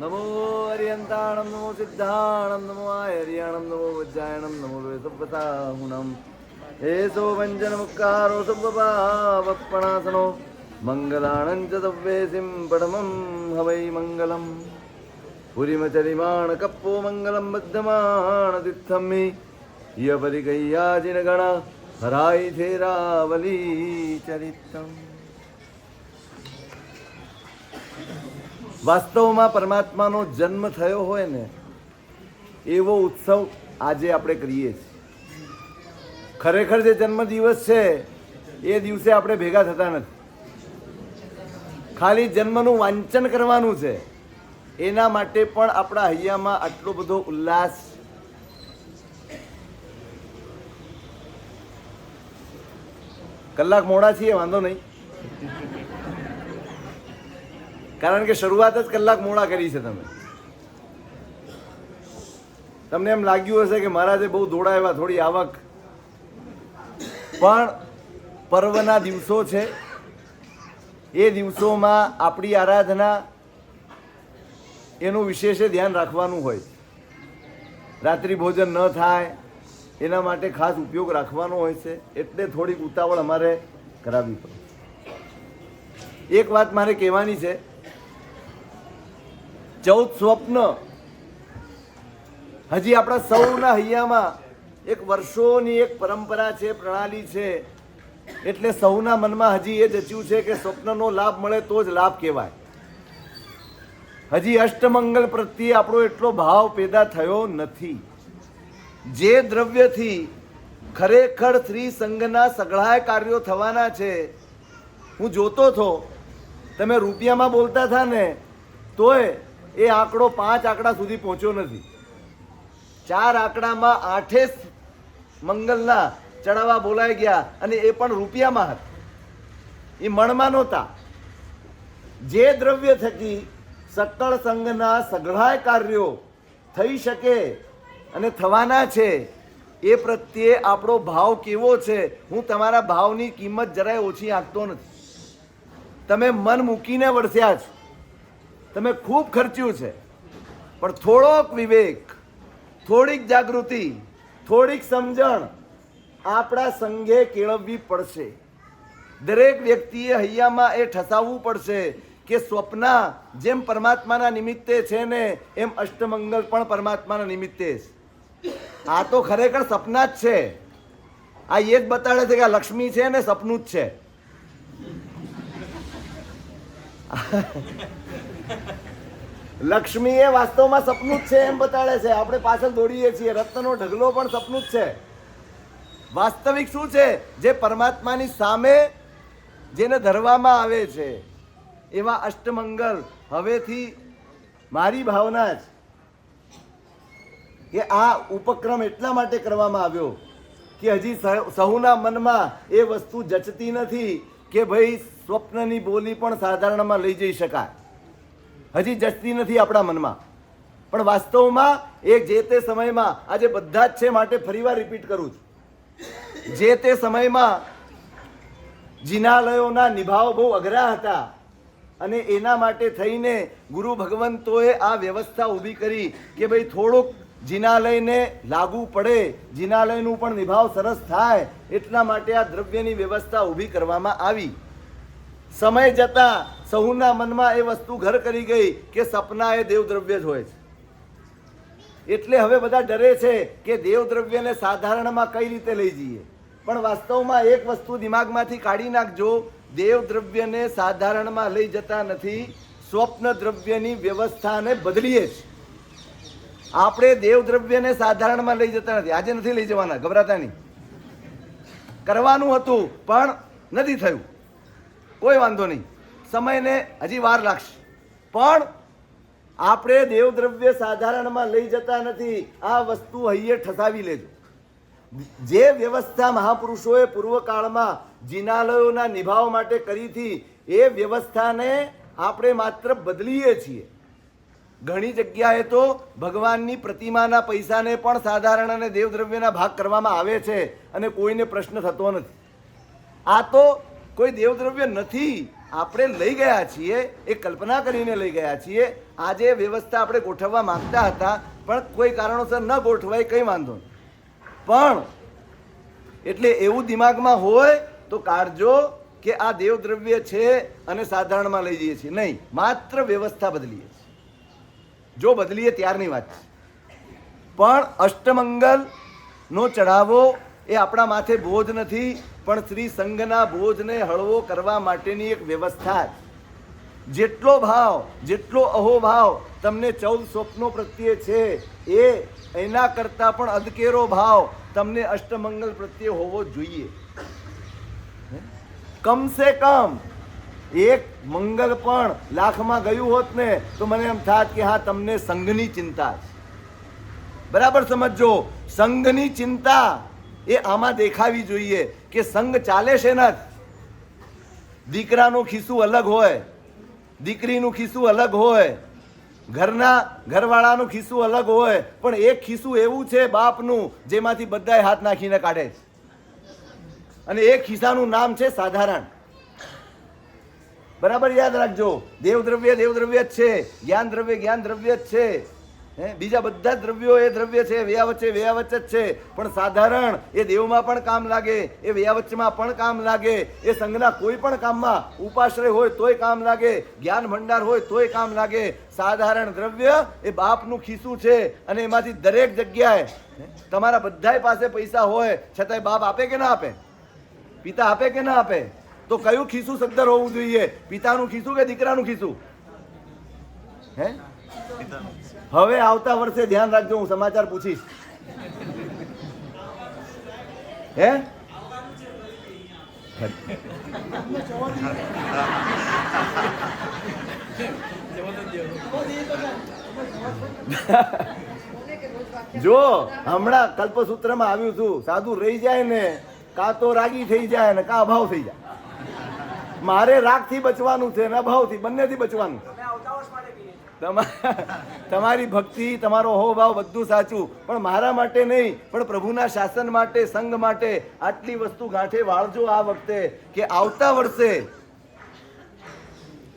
നമോ അരിയന്താണം നമോ സിദ്ധാണം നമോ ആര്യണം നമോ ഉജ്ജായണം നമോ വേദപ്രതാഹുണം ഏസോ വഞ്ചനമുക്കാരോ സുഭപാവപ്പണാസനോ മംഗളാണം ചവ്വേസിം പടമം how I മംഗളം പുരിമചരിമാണ് കപ്പോ മംഗളം ബദ്ധമാണ് തിത്തമ്മി യപരികയ്യാചിനഗണ ഹരായി ധേരാവലീ ചരിത്രം વાસ્તવમાં પરમાત્માનો જન્મ થયો હોય ને, એવો ઉત્સવ આજે આપણે કરીએ છીએ. ખરેખર જે જન્મ દિવસ છે, એ દિવસે આપણે ભેગા થતા નથી. ખાલી જન્મનું વાંચન કરવાનું છે. એના માટે પણ આપણા હૈયામાં આટલો બધો ઉલ્લાસ. કલાક મોડા છીએ, વાંધો નહીં. કારણ કે શરૂઆત જ કલાક મોડા કરી છે તમે. તમને એમ લાગ્યું હશે કે મહારાજે બહુ દોડાવ્યા થોડી આવક. પણ પર્વના દિવસો છે. એ દિવસોમાં આપણી આરાધના એનું વિશેષે ધ્યાન રાખવાનું હોય. રાત્રિ ભોજન ન થાય, એના માટે ખાસ ઉપયોગ રાખવાનો હોય છે. એટલે થોડીક ઉતાવળ અમારે કરાવવી પડે. એક વાત મારે કહેવાની છે. ચૌદ સ્વપ્ન. હજી આપણા સૌના હૈયામાં એક વર્ષોની એક પરંપરા છે, પ્રણાલી છે. એટલે સૌના મનમાં હજી એ જચ્યું છે કે સ્વપ્નનો લાભ મળે તો જ લાભ કહેવાય. હજી અષ્ટમંગલ પ્રત્યે આપણો એટલો ભાવ પેદા થયો નથી. જે દ્રવ્યથી ખરેખર શ્રી સંઘના સઘળાય કાર્યો થવાના છે, હું જોતો હતો. તમે રૂપિયામાં બોલતા હતા ને તોય એ આંકડો પાંચ આંકડા સુધી પહોંચ્યો નથી. ચાર આંકડામાં આઠે મંગલના ચડાવવા બોલાઈ ગયા અને એ પણ રૂપિયામાં હતા. એ મણમાં નહોતા. જે દ્રવ્ય થકી સકળ સંઘના સઘળાય કાર્યો થઈ શકે અને થવાના છે, એ પ્રત્યે આપણો ભાવ કેવો છે, હું તમારા ભાવની કિંમત જરાય ઓછી આંકતો નથી. તમે મન મૂકીને વળસ્યા છો. તમે ખૂબ ખર્ચ્યું છે. પણ થોડોક વિવેક, થોડીક જાગૃતિ, થોડીક સમજણ આપણા સંઘે કેળવવી પડશે. દરેક વ્યક્તિએ હૈયામાં એ ઠસાવવું પડશે કે સ્વપ્ના જેમ પરમાત્માના નિમિત્તે છે ને એમ અષ્ટમંગલ પણ પરમાત્માના નિમિત્તે આ તો ખરેખર સપના જ છે. આ એ જ બતાડે છે કે આ લક્ષ્મી છે ને સપનું જ છે. લક્ષ્મી એ વાસ્તવમાં સપનું જ છે એમ બતાડે છે. આપણે પાછળ દોડીએ છીએ. રત્નનો ઢગલો પણ સપનું જ છે. વાસ્તવિક શું છે? જે પરમાત્માની સામે જેને ધરવામાં આવે છે. એવા અષ્ટમંગલ હવેથી મારી ભાવના જ કે આ ઉપક્રમ એટલા માટે કરવામાં આવ્યો કે હજી સહ- સહુના મનમાં એ વસ્તુ જચતી નથી કે ભાઈ સ્વપ્નની બોલી પણ સાધારણમાં લઈ જઈ શકાય. હજી જસતી નથી આપણા મનમાં. પણ વાસ્તવમાં એ જે તે સમયમાં આજે બધા જ છે માટે ફરીવાર રિપીટ કરું છું. જે તે સમયમાં જિનાલયોના નિભાવ બહુ અઘરા હતા અને એના માટે થઈને ગુરુ ભગવંતોએ આ વ્યવસ્થા ઊભી કરી કે ભાઈ થોડુંક જિનાલયને લાગુ પડે, જિનાલયનું પણ નિભાવ સરસ થાય, એટલા માટે આ દ્રવ્યની વ્યવસ્થા ઊભી કરવામાં આવી. સમય જતાં સહુના મનમાં એ વસ્તુ ઘર કરી ગઈ કે સપના એ દેવદ્રવ્ય જ હોય છે. એટલે હવે બધા ડરે છે કે દેવદ્રવ્યને સાધારણમાં કઈ રીતે લઈ જઈએ? પણ વાસ્તવમાં એક વસ્તુ દિમાગમાંથી કાઢી નાખજો, દેવદ્રવ્યને સાધારણમાં લઈ જતા નથી, સ્વપ્ન દ્રવ્યની વ્યવસ્થાને બદલીએ છે આપણે દેવદ્રવ્યને સાધારણમાં લઈ જતા નથી. આજે નથી લઈ જવાના, ગભરાતા નહીં. કરવાનું હતું, પણ નથી થયું. કોઈ વાંધો નહીં. સમયને હજી વાર લાગશે. પણ આપણે દેવદ્રવ્ય સાધારણમાં લઈ જતા નથી. આ વસ્તુ હૈયે ઠસાવી લેજો. જે વ્યવસ્થા મહાપુરુષોએ પૂર્વકાળમાં જિનાલયોના નિભાવ માટે કરી હતી, એ વ્યવસ્થાને આપણે માત્ર બદલીએ છીએ. ઘણી જગ્યાએ તો ભગવાનની પ્રતિમાના પૈસાને પણ સાધારણ અને દેવદ્રવ્યના ભાગ કરવામાં આવે છે અને કોઈને પ્રશ્ન થતો નથી. આ તો કોઈ દેવદ્રવ્ય નથી. આપણે લઈ ગયા છીએ, એ કલ્પના કરીને લઈ ગયા છીએ. આજે વ્યવસ્થા આપણે ગોઠવવા માંગતા હતા, પણ કોઈ કારણોસર ન ગોઠવાય કંઈ વાંધો પણ, એટલે એવું દિમાગમાં હોય, તો કાઢજો કે આ દેવદ્રવ્ય છે અને સાધારણમાં લઈ જઈએ છીએ. નહીં, માત્ર વ્યવસ્થા બદલીએ છીએ. જો બદલીએ ત્યારની વાત છે. પણ અષ્ટમંગલનો ચઢાવો એ આપણા માથે બોધ નથી પણ શ્રી સંઘના બોજને હળવો કરવા માટેની એક વ્યવસ્થા જેટલો ભાવ, જેટલો અહોભાવ તમને ચૌદ સ્વપ્નો પ્રત્યે છે, એ એના કરતાં પણ અધકેરો ભાવ તમને અષ્ટમંગલ પ્રત્યે હોવો જોઈએ. કમ સે કમ એક મંગલ પણ લાખમાં ગયું હોત ને, તો મને એમ થાત કે હા, તમને સંઘની ચિંતા છે. બરાબર સમજો સંઘની ચિંતા એ આમાં દેખાવી જોઈએ. કે સંઘ ચાલે છે ને દીકરાનું ખિસ્સું અલગ હોય, દીકરીનું ખિસ્સું અલગ હોય, ઘરના, ઘરવાળાનું ખિસ્સું અલગ હોય, પણ એક ખિસ્સું એવું છે બાપનું જેમાંથી બધાય હાથ નાખીને કાઢે અને એક ખિસ્સાનું નામ છે સાધારણ. બરાબર યાદ રાખજો. દેવદ્રવ્ય દેવદ્રવ્ય જ છે જ્ઞાન દ્રવ્ય જ્ઞાન દ્રવ્ય જ છે. હે, બીજા બધા દ્રવ્યો એ દ્રવ્ય છે વ્યાવચ્ચે વ્યાવચ્ચ જ છે. પણ સાધારણ એ દેવમાં પણ કામ લાગે, એ વ્યાવચ્ચમાં પણ કામ લાગે. એ સંઘના કોઈ પણ કામમાં ઉપાશ્રય હોય તોય કામ લાગે, જ્ઞાન ભંડાર હોય તોય કામ લાગે. સાધારણ દ્રવ્ય એ બાપનું ખીસું છે અને એમાંથી દરેક જગ્યાએ તમારા બધાય પાસે પૈસા હોય, છતાંય બાપ આપે કે ના આપે? પિતા આપે કે ના આપે? તો કયું ખીસું સદ્ધર હોવું જોઈએ? પિતાનું ખીસું કે દીકરાનું ખીસું હે? હવે આવતા વર્ષે ધ્યાન રાખજો, હું સમાચાર પૂછીશ. હે? જો, હમણાં કલ્પસૂત્રમાં આવ્યું છું, સાધુ રહી જાય ને, કાં તો રાગી થઈ જાય ને, કાં અભાવ થઈ જાય. મારે રાગથી બચવાનું છે ને અભાવથી, બંનેથી બચવાનું તમારી ભક્તિ, તમારો હોભાવ બધું સાચું. પણ મારા માટે નહીં, પણ પ્રભુના શાસન માટે, સંઘ માટે આટલી વસ્તુ ગાંઠે વાળજો આ વખતે કે આવતા વર્ષે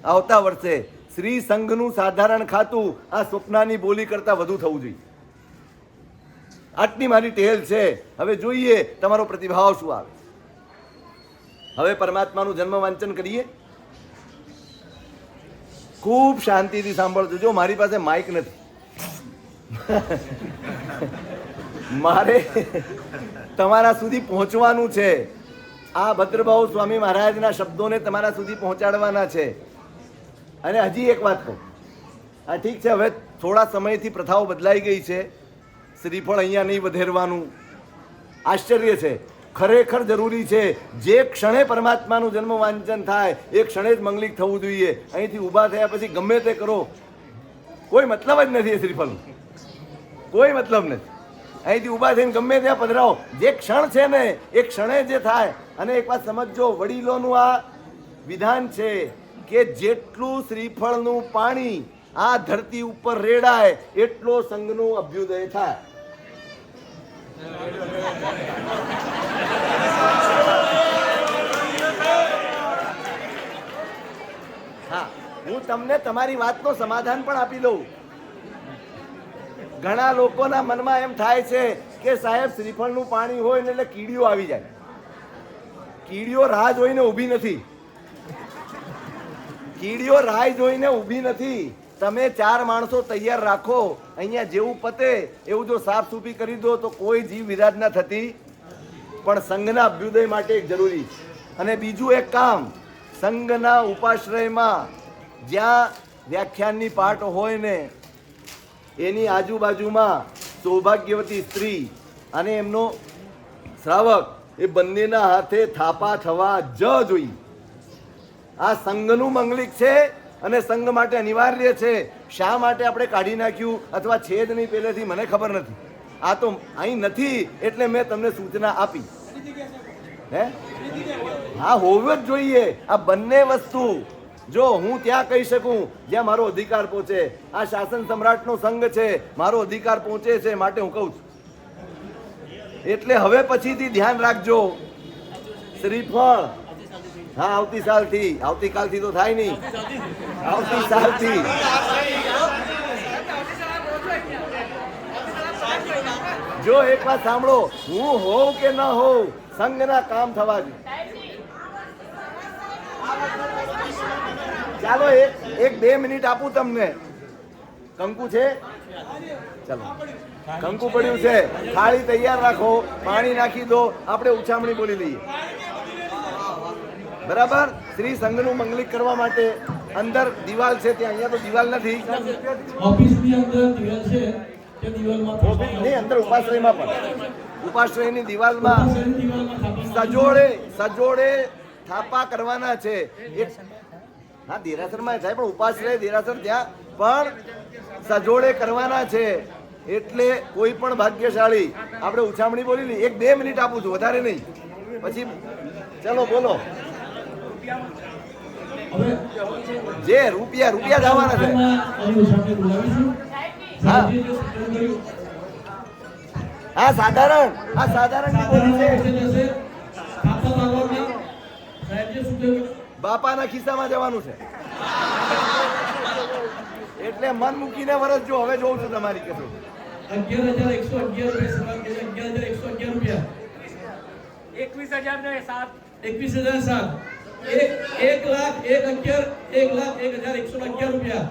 આવતા વર્ષે શ્રી સંઘનું સાધારણ ખાતું આ સ્વપ્નાની બોલી કરતા વધુ થવું જોઈએ. આટલી મારી ટેલ છે. હવે જોઈએ તમારો પ્રતિભાવ શું આવે. હવે પરમાત્માનું જન્મ વાંચન કરીએ. ખૂબ શાંતિથી સાંભળજો. જો મારી પાસે માઇક નથી. મારે તમારા સુધી પહોંચવાનું છે. આ ભદ્રભાઉ સ્વામી મહારાજના શબ્દોને તમારા સુધી પહોંચાડવાના છે. અને હજી એક વાત કહું. હા, ઠીક છે, હવે થોડા સમયથી પ્રથાઓ બદલાઈ ગઈ છે. શ્રીફળ અહીંયા નહીં વધેરવાનું. આશ્ચર્ય છે. ખરેખર જરૂરી છે. જે ક્ષણે પરમાત્માનું જન્મ વાંચન થાય, એ ક્ષણે જ મંગલિક થવું જોઈએ. અહીંથી ઊભા થયા પછી ગમે તે કરો. કોઈ મતલબ જ નથી એ શ્રીફળનો. કોઈ મતલબ નથી. અહીંથી ઊભા થઈને ગમે ત્યાં પધરાવો. જે ક્ષણ છે ને, એ ક્ષણે જે થાય. અને એક વાત સમજજો, વડીલોનું આ વિધાન છે કે જેટલું શ્રીફળનું પાણી આ ધરતી ઉપર રેડાય, એટલો સંઘનું અભ્યુદય થાય. હા તમને તમારી વાતનો સમાધાન પણ આપી દઉં. ઘણા લોકોના મનમાં એમ થાય છે કે સાહેબ, શ્રીફળનું પાણી હોય ને એટલે કીડીઓ આવી જાય. કીડીઓ રાહ જોઈને ઊભી નથી. કીડીઓ રાહ જોઈને ઊભી નથી. તમે ચાર માણસો તૈયાર રાખો, અહીંયા જેવું પતે એવું જો સાફ સૂફી કરી દો તો કોઈ જીવ વિરાધના થતી. પણ સંઘના અભ્યુદય માટે એક જરૂરી. અને બીજું એક કામ, સંઘના ઉપાશ્રયમાં જ્યાં વ્યાખ્યાનની પાઠ હોય ને, એની આજુબાજુમાં સૌભાગ્યવતી સ્ત્રી અને એમનો શ્રાવક, એ બંનેના હાથે થાપા થવા જ જોઈએ. આ સંઘનું મંગલિક છે અને સંઘ માટે અનિવાર્ય છે. શા માટે આપણે કાઢી નાખ્યું અથવા છે નહીં પહેલેથી મને ખબર નથી. આ તો અહીં નથી એટલે મેં તમને સૂચના આપી. હે? હા, હોવું જ જોઈએ. આ બંને વસ્તુ જો હું ત્યાં કહી શકું, જ્યાં મારો અધિકાર પહોંચે. આ શાસન સમ્રાટનો સંઘ છે, મારો અધિકાર પહોંચે છે માટે હું કહું છું. એટલે હવે પછીથી ધ્યાન રાખજો. શ્રીફળ. હા, આવતી સાલથી. આવતીકાલથી તો થાય નહીં. આવતી સાલથી. જો એક વાત સાંભળો, હું હોઉં કે ન હોઉં, સંઘના કામ થવા દે. ચાલો એક એક બે મિનિટ આપું તમને. કંકુ છે? ચાલો. કંકુ પડ્યું છે. થાળી તૈયાર રાખો. પાણી નાખી દો. આપણે ઉછામણી બોલી લઈએ. બરાબર? શ્રી સંઘનું મંગલિક કરવા માટે અંદર દિવાલ છે. ત્યાં અહીંયા તો દિવાલ નથી. ઓફિસની અંદર દિવાલ છે. તે દિવાલમાં નહીં અંદર ઉપાશ્રયમાં પણ. ઉપાશ્રયની દિવાલમાં સજોડે સજોડે થાપા કરવાના છે. હા દેરાસરમાં થાય પણ ઉપાસ રહે દેરાસર ત્યાં. પણ સજોડે કરવાના છે. એટલે કોઈ પણ ભાગ્યશાળી, આપણે ઉછામણી બોલી લઈએ, એક બે મિનિટ આપું છું, વધારે નહીં. પછી ચલો બોલો. જે રૂપિયા રૂપિયા જવાના છે. હા. હા, સાધારણ હા સાધારણ બોલી છે. બાપાના ખિસ્સામાં જવાનું છે. એટલે મન મૂકીને વરસ જો, હવે જોઉં છું તમારી કશું અગિયાર હજાર એકસો અગિયાર અગિયાર હજાર એકસો અગિયાર રૂપિયા એકવીસ હજાર ને સાત એકવીસ હજાર સાત એક લાખ એક અગિયાર એક લાખ એક હજાર એકસો અગિયાર રૂપિયા.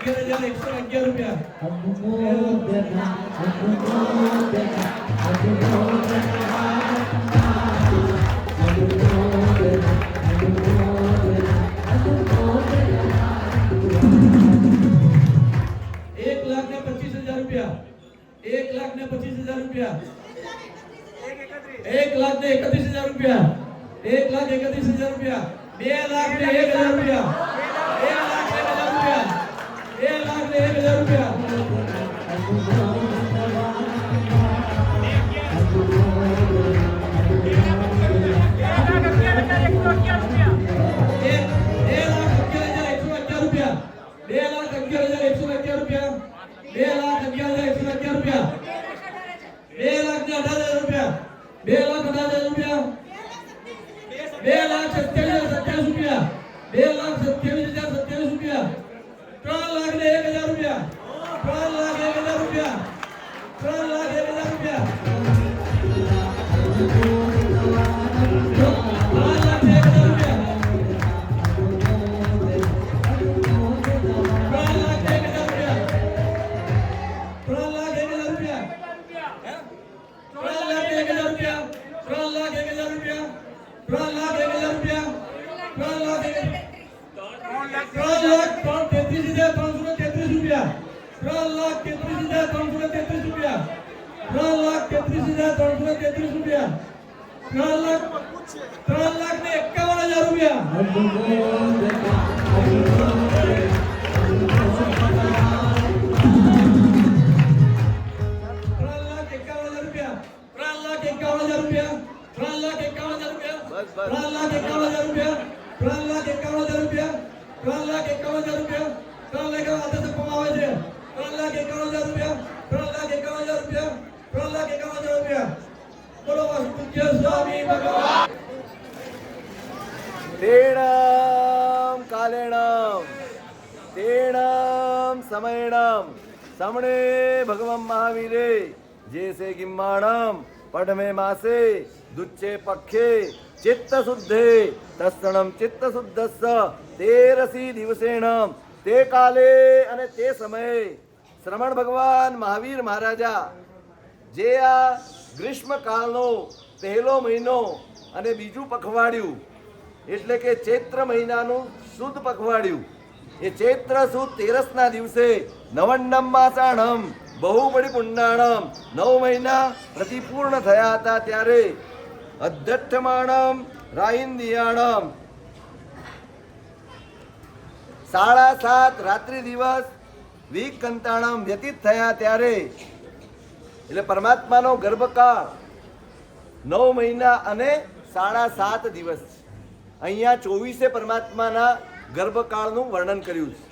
લાખ અગિયાર હજાર એકસો અગિયાર રૂપિયા એક રૂપિયા. બે લાખ અગિયાર હજાર એકસો અગિયાર રૂપિયા. બે લાખ અગિયાર હજાર એકસો અગિયાર રૂપિયા. બે લાખ ને અઢાર હજાર રૂપિયા. બે લાખ અઢાર હજાર રૂપિયા. બે લાખ સત્યાવીસ હજાર સત્યાવીસ રૂપિયા. બે લાખ સત્યાવીસ હજાર સત્યાવીસ રૂપિયા. ત્રણ લાખ ને એક હજાર રૂપિયા. ત્રણ લાખ એક હજાર રૂપિયા. ત્રણ લાખ એક હજાર રૂપિયા. ત્રણ લાખ એકાવન હજાર રૂપિયા ત્રણ લાખ એકાવન હજાર રૂપિયા બસ, બસ. ત્રણ લાખ એકાવન હજાર રૂપિયા ત્રણ લાખ એકાવન હજાર રૂપિયા ત્રણ લાખ એકાવન હજાર રૂપિયા ત્રણ લાખ એકાવન હાથે આપવામાં આવે છે ત્રણ લાખ એકાવન હજાર રૂપિયા ત્રણ લાખ એકાવન હજાર રૂપિયા ત્રણ લાખ એકાવન હજાર રૂપિયા બોલો વાસુદેવ સ્વામી ભગવાન તેણમ કાલેણમ તેણમ સમયણમ સમણે ભગવમ મહાવીરે જેસે ગિમ્માણમ પઢમે માસે દુચ્ચે પક્ષે ચિત્ત શુદ્ધે તસ્સણમ ચિત્ત શુદ્ધસ્સ તેરસી દિવસેણમ તે કાલે અને તે સમયે શ્રમણ ભગવાન મહાવીર મહારાજા જે આ ગ્રીષ્મકાળનો પહેલો મહિનો અને બીજું પખવાડિયું, એટલે કે ચૈત્ર મહિનાનું શુદ્ધ પખવાડિયું, એ ચૈત્ર સુદ તેરસના દિવસે નવન્નમ માસાણમ બહુબળી પુંડાણમ નવ મહિના પ્રતિપૂર્ણ થયા હતા ત્યારે અધ્યઠમાણમ રાહિંદિયાણમ સાડા સાત રાત્રિ દિવસ વિકંતાણમ વ્યતીત થયા ત્યારે એટલે પરમાત્માનો ગર્ભકાળ નવ મહિના અને સાડા સાત દિવસ અહીંયા ચોવીસે પરમાત્માના ગર્ભકાળનું વર્ણન કર્યું છે.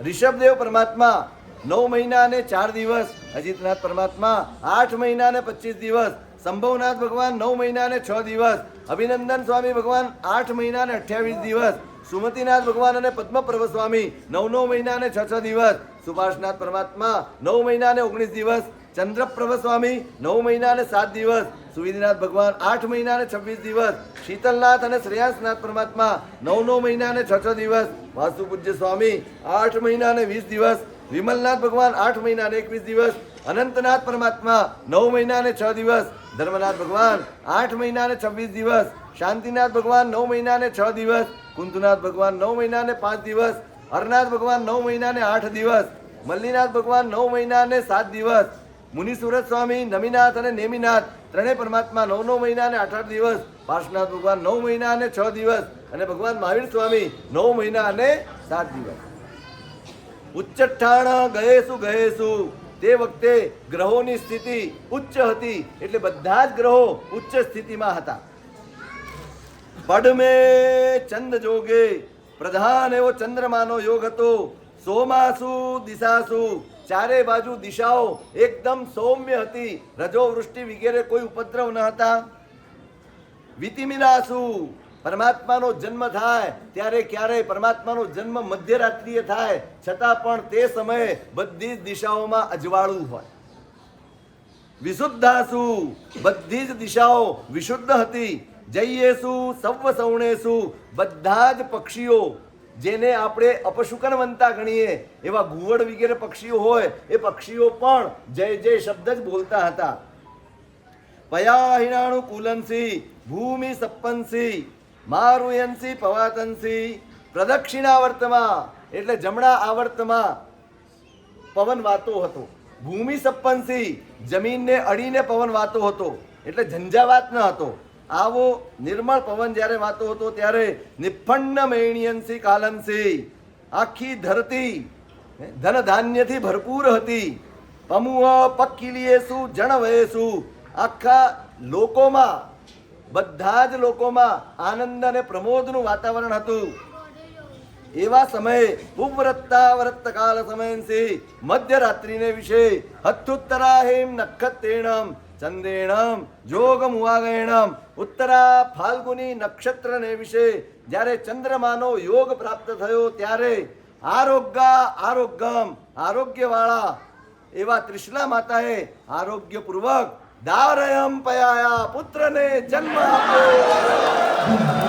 ઋષભદેવ પરમાત્મા નવ મહિના અને ચાર દિવસ, અજીતનાથ પરમાત્મા આઠ મહિના અને પચીસ દિવસ, સંભવનાથ ભગવાન નવ મહિના અને છ દિવસ, અભિનંદન સ્વામી ભગવાન આઠ મહિના અને અઠ્યાવીસ દિવસ સુમતિનાથ ભગવાન અને પદ્મપ્રભ સ્વામી નવ નવ મહિના અને છ છ દિવસ સુભાષનાથ પરમાત્મા નવ મહિના અને ઓગણીસ દિવસ ચંદ્રપ્રભ સ્વામી નવ મહિના અને સાત દિવસ સુવિધિનાથ ભગવાન આઠ મહિના અને છવ્વીસ દિવસ શીતલનાથ અને શ્રેયાસનાથ પરમાત્મા નવ નવ મહિના અને છ છ દિવસ વાસુ પૂજ્ય સ્વામી આઠ મહિના અને વીસ દિવસ વિમલનાથ ભગવાન આઠ મહિના અને એકવીસ દિવસ અનંતનાથ પરમાત્મા નવ મહિના અને છ દિવસ ધર્મનાથ ભગવાન આઠ મહિના અને છવ્વીસ દિવસ શાંતિનાથ ભગવાન નવ મહિના અને છ દિવસ કુંતુનાથ ભગવાન નવ મહિના ને પાંચ દિવસ, હરનાથ ભગવાન નવ મહિના ને આઠ દિવસ, મલ્લીનાથ ભગવાન નવ મહિના ને સાત દિવસ, મુનિસુરત સ્વામી, નમીનાથ અને નેમિનાથ ત્રણેય પરમાત્મા નવ નવ મહિના ને આઠ આઠ દિવસ પાર્શનાથ ભગવાન નવ મહિના અને છ દિવસ અને ભગવાન મહાવીર સ્વામી નવ મહિના અને સાત દિવસ. ઉચ્ચઠાણ ગયેશું ગયેશું તે વખતે ગ્રહોની સ્થિતિ ઉચ્ચ હતી, એટલે બધા જ ગ્રહો ઉચ્ચ સ્થિતિમાં હતા. પડમે ચંદ જોગે પ્રધાન એવો ચંદ્રમાનો યોગ હતો સોમાસુ દિશાસુ ચારે બાજુ દિશાઓ એકદમ સૌમ્ય હતી રજો વૃષ્ટિ વગેરે કોઈ ઉપદ્રવ ન હતા વિતિમિનાસુ પરમાત્માનો જન્મ થાય ત્યારે ક્યારે પરમાત્માનો જન્મ મધ્યરાત્રિએ થાય છતાં પણ તે સમયે બધી જ દિશાઓમાં અજવાળું હોય વિશુદ્ધાસુ બધી જ દિશાઓ વિશુદ્ધ હતી જઈએસુ સર્વ સૌણેસુ બધા જ પક્ષીઓ, જેને આપણે અપશુકનવંતા ગણીએ, એવા ઘુવડ વગેરે પક્ષીઓ હોય, એ પક્ષીઓ પણ જય જય શબ્દ જ બોલતા હતા. પયાહિનાણુ કુલનસી ભૂમિ સપ્પંસી, મારુયંસી પવાતંસી, પ્રદક્ષિણાવર્તમાં, એટલે જમણા આવર્તમાં પવન વાતો હતો. ભૂમિ સપ્પનસી જમીનને અડીને પવન વાતો હતો, એટલે ઝંઝાવાત ન હતો. આવો નિર્મળ પવન જ્યારે વાતો હતો ત્યારે નિફન્ન મેણિયંસી કાલંસી આખી ધરતી ધન ધાન્યથી ભરપૂર હતી. પમુહ પક્કીલીએસુ જણવયેસુ આખા લોકોમાં, બધા જ લોકોમાં આનંદ અને પ્રમોદનું વાતાવરણ હતું. એવા સમયે ઉપવ્રત્તા વ્રત કાલ સમયંસી મધ્યરાત્રિને વિશે હથુત્તરાહેમ નક્ષત્રેણમ ચંદ્રેણમ જોગમુવાગયણમ. ઉત્તરા ફાલ્ગુની નક્ષત્રને વિશે જ્યારે ચંદ્રમાનો યોગ પ્રાપ્ત થયો ત્યારે આરોગ્ય, આરોગ્યમ, આરોગ્યવાળા એવા ત્રિશલા માતાએ આરોગ્યપૂર્વક દારયમ પયાયા પુત્રને જન્મ આપ્યો.